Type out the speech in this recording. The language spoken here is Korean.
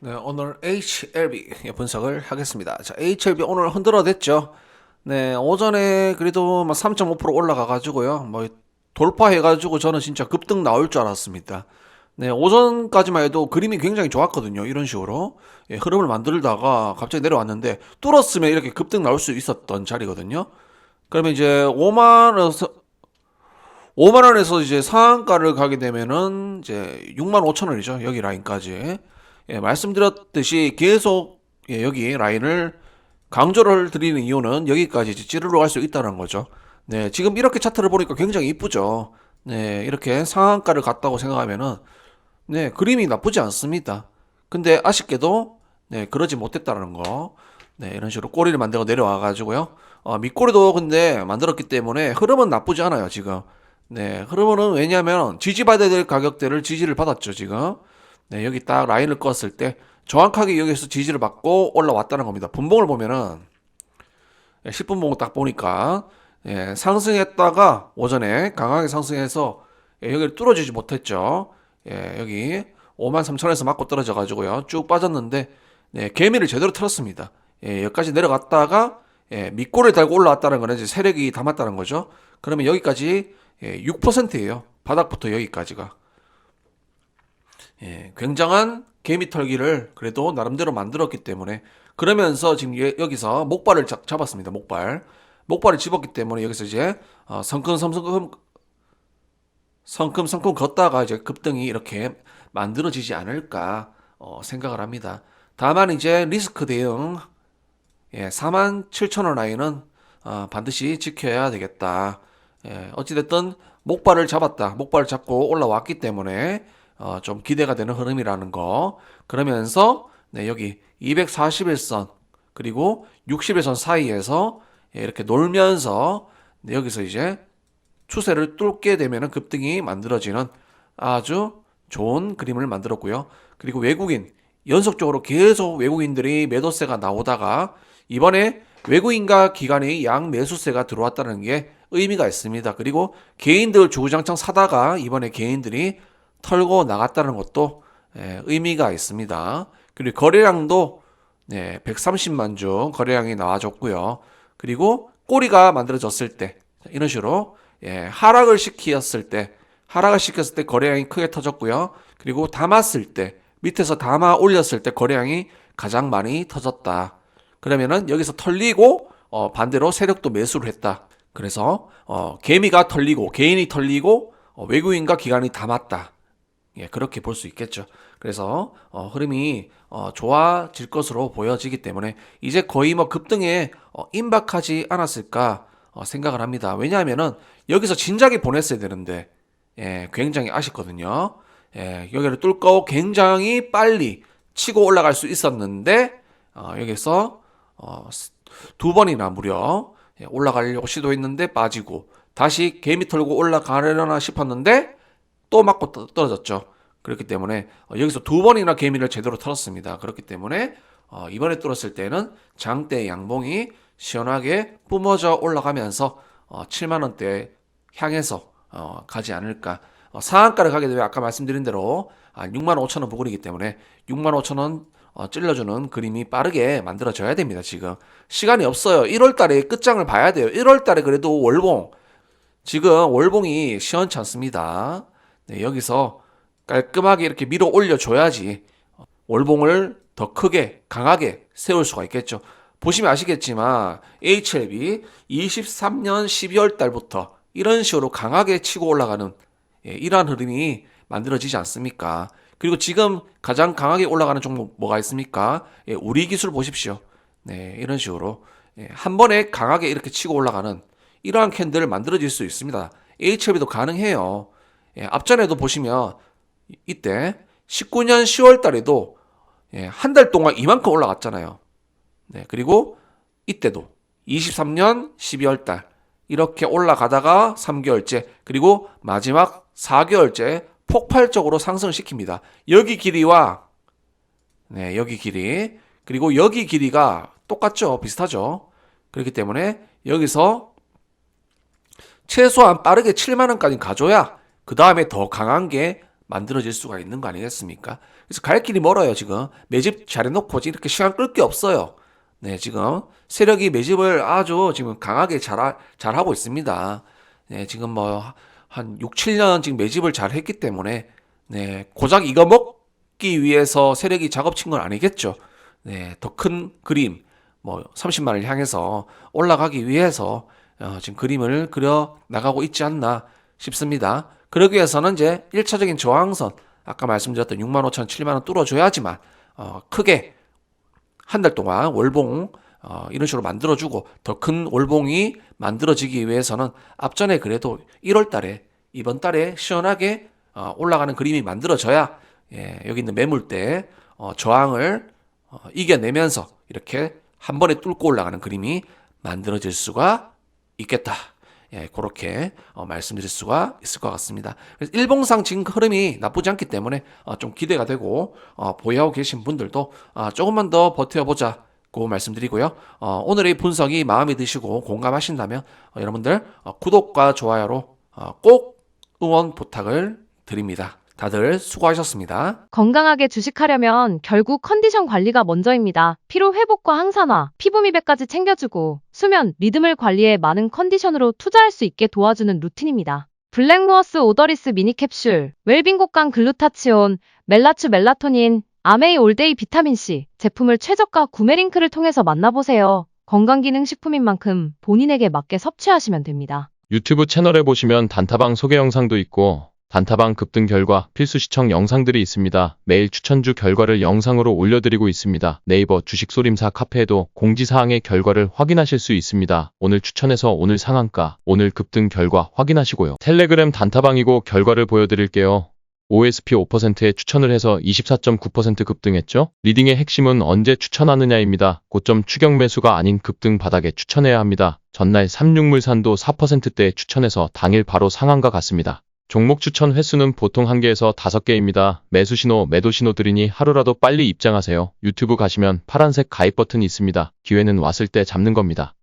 네, 오늘 HLB 분석을 하겠습니다. 자, HLB 오늘 흔들어댔죠. 네, 오전에 그래도 3.5% 올라가 가지고요. 뭐 돌파해 가지고 저는 진짜 급등 나올 줄 알았습니다. 네, 오전까지만 해도 그림이 굉장히 좋았거든요. 이런 식으로. 예, 흐름을 만들다가 갑자기 내려왔는데 뚫었으면 이렇게 급등 나올 수 있었던 자리거든요. 그러면 이제 5만 원에서 5만 원에서 이제 상한가를 가게 되면은 이제 6만 5천 원이죠. 여기 라인까지. 예, 말씀드렸듯이 계속 예, 여기 라인을 강조를 드리는 이유는 여기까지 찌르러 갈 수 있다는 거죠. 네, 지금 이렇게 차트를 보니까 굉장히 이쁘죠. 네, 이렇게 상한가를 갔다고 생각하면은 네, 그림이 나쁘지 않습니다. 근데 아쉽게도 네, 그러지 못했다는 거. 네, 이런 식으로 꼬리를 만들고 내려와 가지고요. 어, 밑꼬리도 근데 만들었기 때문에 흐름은 나쁘지 않아요, 지금. 네, 흐름은 왜냐면 지지받아야 될 가격대를 지지를 받았죠, 지금. 네, 여기 딱 라인을 껐을 때 정확하게 여기서 지지를 받고 올라왔다는 겁니다. 분봉을 보면은 10분 봉딱 보니까 예, 상승했다가 오전에 강하게 상승해서 예, 여기를 뚫어주지 못했죠. 예, 여기 5만 3천원에서 맞고 떨어져 가지고요. 쭉 빠졌는데 네, 개미를 제대로 틀었습니다. 예, 여기까지 내려갔다가 예, 밑골을 달고 올라왔다는 거는 이제 세력이 담았다는 거죠. 그러면 여기까지 예, 6%예요. 바닥부터 여기까지가. 예, 굉장한 개미 털기를 그래도 나름대로 만들었기 때문에 그러면서 지금 예- 여기서 목발을 잡, 잡았습니다. 목발. 목발을 집었기 때문에 여기서 이제 어, 성큼 성큼 성큼 성큼 걷다가 이제 급등이 이렇게 만들어지지 않을까 어, 생각을 합니다. 다만 이제 리스크 대응 예, 4만 7천 원 라인은 어, 반드시 지켜야 되겠다. 예, 어찌됐든 목발을 잡았다. 목발을 잡고 올라왔기 때문에 어, 좀 기대가 되는 흐름이라는 거. 그러면서 네, 여기 241선 그리고 61선 사이에서 예, 이렇게 놀면서 네, 여기서 이제 추세를 뚫게 되면 급등이 만들어지는 아주 좋은 그림을 만들었고요. 그리고 외국인 연속적으로 계속 외국인들이 매도세가 나오다가 이번에 외국인과 기관의 양 매수세가 들어왔다는 게 의미가 있습니다. 그리고 개인들 주구장창 사다가 이번에 개인들이 털고 나갔다는 것도 예, 의미가 있습니다. 그리고 거래량도 네, 130만 주 거래량이 나와줬고요. 그리고 꼬리가 만들어졌을 때 이런 식으로 예, 하락을 시켰을 때 하락을 시켰을 때 거래량이 크게 터졌고요. 그리고 담았을 때 밑에서 담아 올렸을 때 거래량이 가장 많이 터졌다. 그러면은 여기서 털리고 어, 반대로 세력도 매수를 했다. 그래서 어, 개미가 털리고 개인이 털리고 어, 외국인과 기관이 담았다. 예, 그렇게 볼 수 있겠죠. 그래서 어, 흐름이 어, 좋아질 것으로 보여지기 때문에 이제 거의 뭐 급등에 어, 임박하지 않았을까 어, 생각을 합니다. 왜냐하면은 여기서 진작에 보냈어야 되는데 예, 굉장히 아쉽거든요. 예, 여기를 뚫고 굉장히 빨리 치고 올라갈 수 있었는데 어, 여기서 어, 두 번이나 무려 예, 올라가려고 시도했는데 빠지고 다시 개미 털고 올라가려나 싶었는데 또 맞고 떠- 떨어졌죠. 그렇기 때문에 어, 여기서 두 번이나 개미를 제대로 털었습니다. 그렇기 때문에 어, 이번에 뚫었을 때는 장대 양봉이 시원하게 뿜어져 올라가면서 어, 7만 원대 향해서 어, 가지 않을까. 어, 상한가를 가게 되면 아까 말씀드린 대로 아, 6만 5천 원 부근이기 때문에 6만 5천 원 어, 찔러주는 그림이 빠르게 만들어져야 됩니다. 지금 시간이 없어요. 1월 달에 끝장을 봐야 돼요. 1월 달에 그래도 월봉 지금 월봉이 시원치 않습니다. 네, 여기서 깔끔하게 이렇게 밀어 올려줘야지 월봉을 더 크게 강하게 세울 수가 있겠죠. 보시면 아시겠지만 HLB 23년 12월 달부터 이런 식으로 강하게 치고 올라가는 예, 이러한 흐름이 만들어지지 않습니까? 그리고 지금 가장 강하게 올라가는 종목 뭐가 있습니까? 예, 우리 기술 보십시오. 네, 이런 식으로 예, 한 번에 강하게 이렇게 치고 올라가는 이러한 캔들을 만들어질 수 있습니다. HLB도 가능해요. 예, 앞전에도 보시면 이- 이때 19년 10월 달에도 예, 한 달 동안 이만큼 올라갔잖아요. 네, 그리고 이때도 23년 12월 달 이렇게 올라가다가 3개월째 그리고 마지막 4개월째 폭발적으로 상승시킵니다. 여기 길이와 네, 여기 길이 그리고 여기 길이가 똑같죠. 비슷하죠. 그렇기 때문에 여기서 최소한 빠르게 7만 원까지 가져야 그 다음에 더 강한 게 만들어질 수가 있는 거 아니겠습니까? 그래서 갈 길이 멀어요, 지금. 매집 잘해놓고 이렇게 시간 끌 게 없어요. 네, 지금 세력이 매집을 아주 지금 강하게 잘, 잘하고 있습니다. 네, 지금 뭐 한 6, 7년 지금 매집을 잘 했기 때문에 네, 고작 이거 먹기 위해서 세력이 작업 친 건 아니겠죠. 네, 더 큰 그림, 뭐 30만을 향해서 올라가기 위해서 어, 지금 그림을 그려 나가고 있지 않나 싶습니다. 그러기 위해서는 이제 1차적인 저항선, 아까 말씀드렸던 6만 5천, 7만 원 뚫어줘야지만 어, 크게 한 달 동안 월봉 어, 이런 식으로 만들어주고 더 큰 월봉이 만들어지기 위해서는 앞전에 그래도 1월 달에 이번 달에 시원하게 어, 올라가는 그림이 만들어져야 예, 여기 있는 매물대 어, 저항을 어, 이겨내면서 이렇게 한 번에 뚫고 올라가는 그림이 만들어질 수가 있겠다. 예, 그렇게 어, 말씀드릴 수가 있을 것 같습니다. 그래서 일봉상 지금 흐름이 나쁘지 않기 때문에 어, 좀 기대가 되고 어, 보유하고 계신 분들도 어, 조금만 더 버텨보자. 고 말씀드리고요. 어, 오늘의 분석이 마음에 드시고 공감하신다면 어, 여러분들 어, 구독과 좋아요로 어, 꼭 응원 부탁을 드립니다. 다들 수고하셨습니다. 건강하게 주식하려면 결국 컨디션 관리가 먼저입니다. 피로 회복과 항산화, 피부 미백까지 챙겨주고 수면, 리듬을 관리해 많은 컨디션으로 투자할 수 있게 도와주는 루틴입니다. 블랙로어스 오더리스 미니 캡슐, 웰빙 곡간 글루타치온, 멜라추 멜라토닌, 아메이 올데이 비타민C 제품을 최저가 구매 링크를 통해서 만나보세요. 건강기능식품인 만큼 본인에게 맞게 섭취하시면 됩니다. 유튜브 채널에 보시면 단타방 소개 영상도 있고 단타방 급등 결과 필수 시청 영상들이 있습니다. 매일 추천주 결과를 영상으로 올려드리고 있습니다. 네이버 주식소림사 카페에도 공지사항의 결과를 확인하실 수 있습니다. 오늘 추천해서 오늘 상한가, 오늘 급등 결과 확인하시고요. 텔레그램 단타방이고 결과를 보여드릴게요. OSP 5%에 추천을 해서 24.9% 급등했죠? 리딩의 핵심은 언제 추천하느냐입니다. 고점 추격 매수가 아닌 급등 바닥에 추천해야 합니다. 전날 삼육물산도 4%대에 추천해서 당일 바로 상한가 갔습니다. 종목 추천 횟수는 보통 1개에서 5개입니다. 매수 신호, 매도 신호 들으니 하루라도 빨리 입장하세요. 유튜브 가시면 파란색 가입 버튼이 있습니다. 기회는 왔을 때 잡는 겁니다.